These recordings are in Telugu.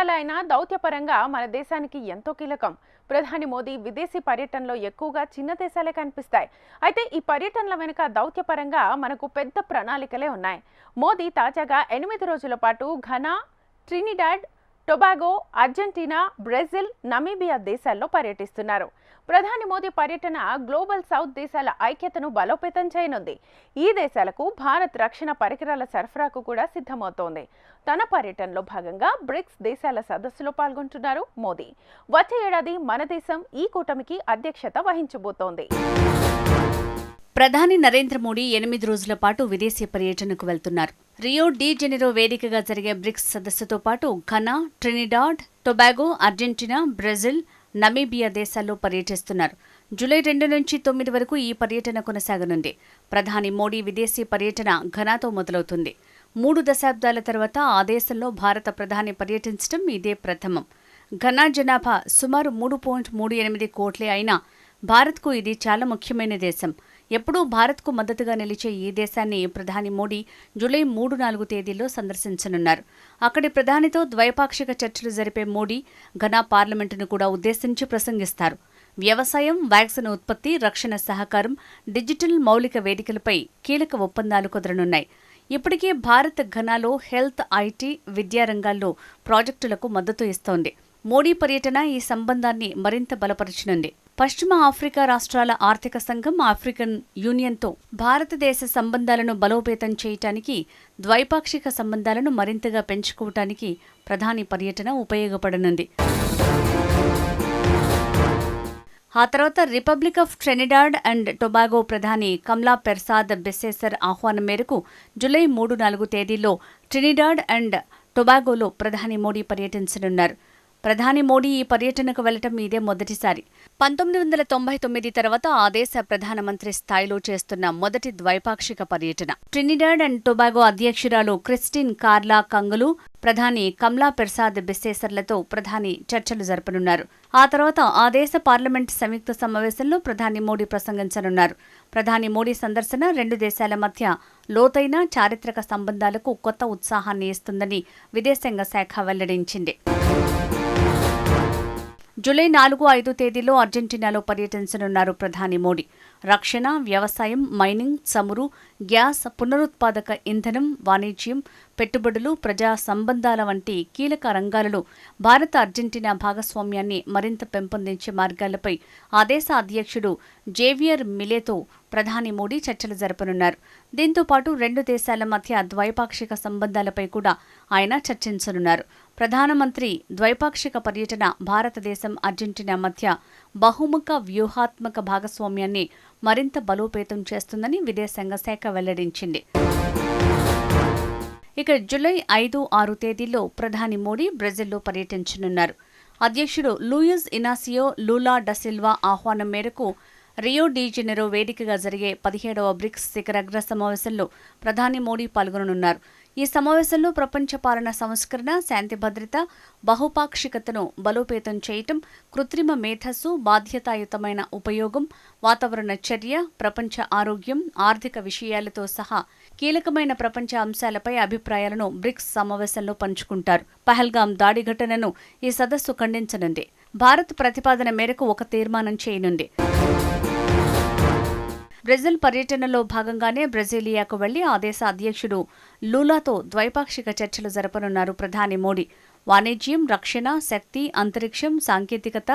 దేశాలే అయినా దౌత్యపరంగా మన దేశానికి ఎంతో కీలకం. ప్రధాని మోదీ విదేశీ పర్యటనలో ఎక్కువగా చిన్న దేశాలే కనిపిస్తాయి. అయితే ఈ పర్యటనల వెనుక దౌత్యపరంగా మనకు పెద్ద ప్రణాళికలే ఉన్నాయి. మోదీ తాజాగా ఎనిమిది రోజుల పాటు Ghana Trinidad Tobago Argentina Brazil Namibia దేశాల్లో పర్యటిస్తున్నారు. ప్రధాని మోదీ పర్యటన గ్లోబల్ సౌత్ దేశాల ఐక్యతను బలోపేతం చేయనుంది. ఈ దేశాలకు భారత్ రక్షణ పరికరాల సరఫరాకు కూడా సిద్ధమవుతోంది. తన పర్యటనలో భాగంగా బ్రిక్స్ దేశాల సదస్సులో పాల్గొంటున్నారు మోదీ. వచ్చే ఏడాది మన దేశం ఈ కూటమికి అధ్యక్షత వహించబోతోంది. ప్రధాని నరేంద్ర మోడీ ఎనిమిది రోజుల పాటు విదేశీ పర్యటనకు వెళ్తున్నారు. రియో డి జెనిరో వేదికగా జరిగే బ్రిక్స్ సదస్సుతో పాటు Ghana Trinidad Tobago Argentina Brazil Namibia దేశాల్లో పర్యటిస్తున్నారు. జూలై రెండు నుంచి తొమ్మిది వరకు ఈ పర్యటన కొనసాగనుంది. ప్రధాని మోడీ విదేశీ పర్యటన ఘనాతో మొదలవుతుంది. మూడు దశాబ్దాల తర్వాత ఆ దేశంలో భారత ప్రధాని పర్యటించడం ఇదే ప్రథమం. ఘనా జనాభా సుమారు మూడు పాయింట్ మూడు ఎనిమిది కోట్లే అయినా భారత్కు ఇది చాలా ముఖ్యమైన దేశం. ఎప్పుడూ భారత్కు మద్దతుగా నిలిచే ఈ దేశాన్ని ప్రధాని మోడీ జూలై మూడు నాలుగు తేదీల్లో సందర్శించనున్నారు. అక్కడి ప్రధానితో ద్వైపాక్షిక చర్చలు జరిపే మోడీ ఘనా పార్లమెంటును కూడా ఉద్దేశించి ప్రసంగిస్తారు. వ్యవసాయం వ్యాక్సిన్ ఉత్పత్తి రక్షణ సహకారం డిజిటల్ మౌలిక వేదికలపై కీలక ఒప్పందాలు కుదరనున్నాయి. ఇప్పటికే భారత్ ఘనాలో హెల్త్ ఐటీ విద్యా రంగాల్లో ప్రాజెక్టులకు మద్దతు ఇస్తోంది. మోడీ పర్యటన ఈ సంబంధాన్ని మరింత బలపరచనుంది. పశ్చిమ ఆఫ్రికా రాష్ట్రాల ఆర్థిక సంఘం ఆఫ్రికన్ యూనియన్తో భారతదేశ సంబంధాలను బలోపేతం చేయటానికి ద్వైపాక్షిక సంబంధాలను మరింతగా పెంచుకోవటానికి ప్రధాని పర్యటన ఉపయోగపడనుంది. ఆ తర్వాత republic of Trinidad and Tobago ప్రధాని కమ్లా పెర్సాద్ బెస్సేసర్ ఆహ్వానం మేరకు జూలై మూడు నాలుగు తేదీల్లో ట్రినిడాడ్ అండ్ టొబాగోలో ప్రధాని మోడీ పర్యటించనున్నారు. ప్రధాని మోడీ ఈ పర్యటనకు వెళ్ళటం ఇదే మొదటిసారి. పంతొమ్మిది వందల తొంభై తొమ్మిది తర్వాత ఆ దేశ ప్రధానమంత్రి స్థాయిలో చేస్తున్న మొదటి ద్వైపాక్షిక పర్యటన. ట్రినిడాడ్ అండ్ టొబాగో అధ్యక్షురాలు క్రిస్టిన్ కార్లా కంగులు ప్రధాని కమ్లా ప్రసాద్ బిస్సేసర్లతో ప్రధాని చర్చలు జరపనున్నారు. ఆ తర్వాత ఆ దేశ పార్లమెంట్ సంయుక్త సమావేశంలో ప్రధాని మోడీ ప్రసంగించనున్నారు. ప్రధాని మోడీ సందర్శన రెండు దేశాల మధ్య లోతైన చారిత్రక సంబంధాలకు కొత్త ఉత్సాహాన్ని ఇస్తుందని విదేశాంగ శాఖ వెల్లడించింది. జూలై నాలుగు ఐదు తేదీలో అర్జెంటీనాలో పర్యటించనున్నారు ప్రధాని మోడీ. రక్షణ వ్యవసాయం మైనింగ్ చమురు గ్యాస్ పునరుత్పాదక ఇంధనం వాణిజ్యం పెట్టుబడులు ప్రజా సంబంధాల వంటి కీలక రంగాలలో భారత అర్జెంటీనా భాగస్వామ్యాన్ని మరింత పెంపొందించే మార్గాలపై ఆ దేశ అధ్యక్షుడు జేవియర్ మిలేతో ప్రధాని మోడీ చర్చలు జరపనున్నారు. దీంతో పాటు రెండు దేశాల మధ్య ద్వైపాక్షిక సంబంధాలపై కూడా ఆయన చర్చించనున్నారు. ప్రధానమంత్రి ద్వైపాక్షిక పర్యటన భారతదేశం అర్జెంటీనా మధ్య బహుముఖ వ్యూహాత్మక భాగస్వామ్యాన్ని మరింత బలోపేతం చేస్తుందని విదేశాంగ శాఖ వెల్లడించింది. ఇక జూలై ఐదు ఆరు తేదీల్లో ప్రధాని మోడీ బ్రెజిల్లో పర్యటించనున్నారు. అధ్యక్షుడు లూయిస్ ఇనాసియో లూలా డసిల్వా ఆహ్వానం మేరకు రియో డీజెనెరో వేదికగా జరిగే పదిహేడవ బ్రిక్స్ శిఖరాగ్ర సమావేశంలో ప్రధాని మోడీ పాల్గొననున్నారు. ఈ సమావేశంలో ప్రపంచ పాలన సంస్కరణ శాంతి భద్రత బహుపాక్షికతను బలోపేతం చేయటం కృత్రిమ మేధస్సు బాధ్యతాయుతమైన ఉపయోగం వాతావరణ చర్య ప్రపంచ ఆరోగ్యం ఆర్థిక విషయాలతో సహా కీలకమైన ప్రపంచ అంశాలపై అభిప్రాయాలను బ్రిక్స్ సమావేశంలో పంచుకుంటారు. పహల్గాం దాడి ఘటనను ఈ సదస్సు ఖండించనుంది. భారత్ ప్రతిపాదన మేరకు ఒక తీర్మానం చేయనుంది. బ్రెజిల్ పర్యటనలో భాగంగానే బ్రెజిలియాకు వెళ్ళి ఆ దేశ అధ్యక్షుడు లూలాతో ద్వైపాక్షిక చర్చలు జరపనున్నారు ప్రధాని మోడీ. వాణిజ్యం రక్షణ శక్తి అంతరిక్షం సాంకేతికత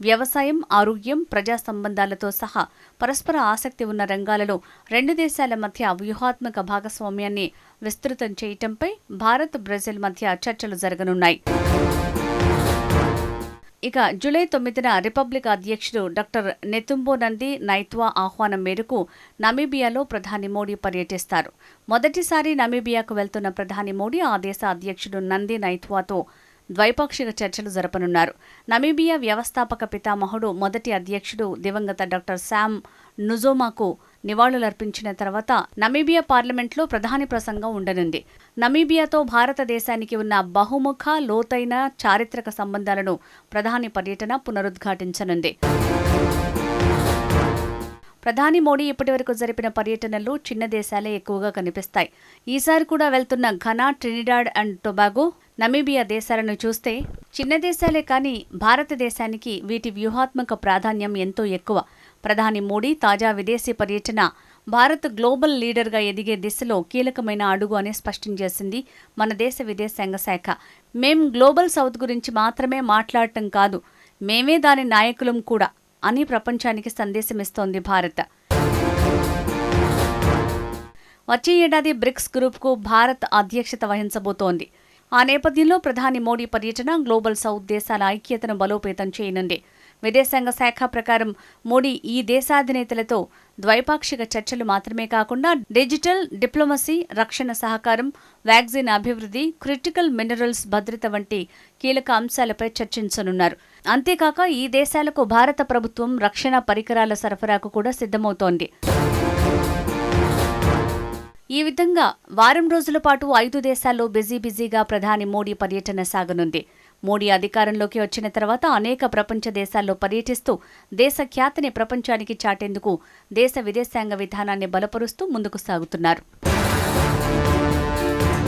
వ్యవసాయం ఆరోగ్యం ప్రజా సంబంధాలతో సహా పరస్పర ఆసక్తి ఉన్న రంగాలలో రెండు దేశాల మధ్య వ్యూహాత్మక భాగస్వామ్యాన్ని విస్తృతం చేయటంపై భారత్ బ్రెజిల్ మధ్య చర్చలు జరగనున్నాయి. ఇక జూలై తొమ్మిదిన రిపబ్లిక్ అధ్యక్షుడు డాక్టర్ నెతుంబో నంది నైత్వా ఆహ్వానం మేరకు నమీబియాలో ప్రధాని మోడీ పర్యటిస్తారు. మొదటిసారి నమీబియాకు వెళ్తున్న ప్రధాని మోడీ ఆ దేశ అధ్యక్షుడు నంది నైత్వాతో ద్వైపాక్షిక చర్చలు జరపనున్నారు. నమీబియా వ్యవస్థాపక పితామహుడు మొదటి అధ్యక్షుడు దివంగత డాక్టర్ శామ్ నుజోమాకు నివాళులర్పించిన తర్వాత నమీబియా పార్లమెంట్లో ప్రధాని ప్రసంగం ఉండనుంది. నమీబియాతో భారతదేశానికి ఉన్న బహుముఖ లోతైన చారిత్రక సంబంధాలను ప్రధాని పర్యటన పునరుద్ఘాటించనుంది. ప్రధాని మోడీ ఇప్పటివరకు జరిపిన పర్యటనలు చిన్న దేశాలే ఎక్కువగా కనిపిస్తాయి. ఈసారి కూడా వెళ్తున్న Ghana Trinidad and Tobago Namibia దేశాలను చూస్తే చిన్న దేశాలే కానీ భారతదేశానికి వీటి వ్యూహాత్మక ప్రాధాన్యం ఎంతో ఎక్కువ. ప్రధాని మోడీ తాజా విదేశీ పర్యటన. భారత్ గ్లోబల్ లీడర్గా ఎదిగే దిశలో కీలకమైన అడుగు అని స్పష్టం చేసింది మన దేశ విదేశాంగ శాఖ. మేం గ్లోబల్ సౌత్ గురించి మాత్రమే మాట్లాడటం కాదు మేమే దాని నాయకులం కూడా అని ప్రపంచానికి సందేశమిస్తోంది భారత్. వచ్చే ఏడాది బ్రిక్స్ గ్రూప్కు భారత్ అధ్యక్షత వహించబోతోంది. ఆ నేపథ్యంలో ప్రధాని మోడీ పర్యటన గ్లోబల్ సౌత్ దేశాల ఐక్యతను బలోపేతం చేయనుంది. విదేశాంగ శాఖ ప్రకారం మోడీ ఈ దేశాధినేతలతో ద్వైపాక్షిక చర్చలు మాత్రమే కాకుండా డిజిటల్ డిప్లొమసీ రక్షణ సహకారం వ్యాక్సిన్ అభివృద్ధి క్రిటికల్ మినరల్స్ భద్రత వంటి కీలక అంశాలపై చర్చించనున్నారు. అంతేకాక ఈ దేశాలకు భారత ప్రభుత్వం రక్షణ పరికరాల సరఫరాకు కూడా సిద్ధమవుతోంది. ఈ విధంగా వారం రోజుల పాటు ఐదు దేశాల్లో బిజీ బిజీగా ప్రధాని మోడీ పర్యటన సాగనుంది. మోడీ అధికారంలోకి వచ్చిన తర్వాత అనేక ప్రపంచ దేశాల్లో పర్యటిస్తూ దేశ ఖ్యాతిని ప్రపంచానికి చాటేందుకు దేశ విదేశాంగ విధానాన్ని బలపరుస్తూ ముందుకు సాగుతున్నారు.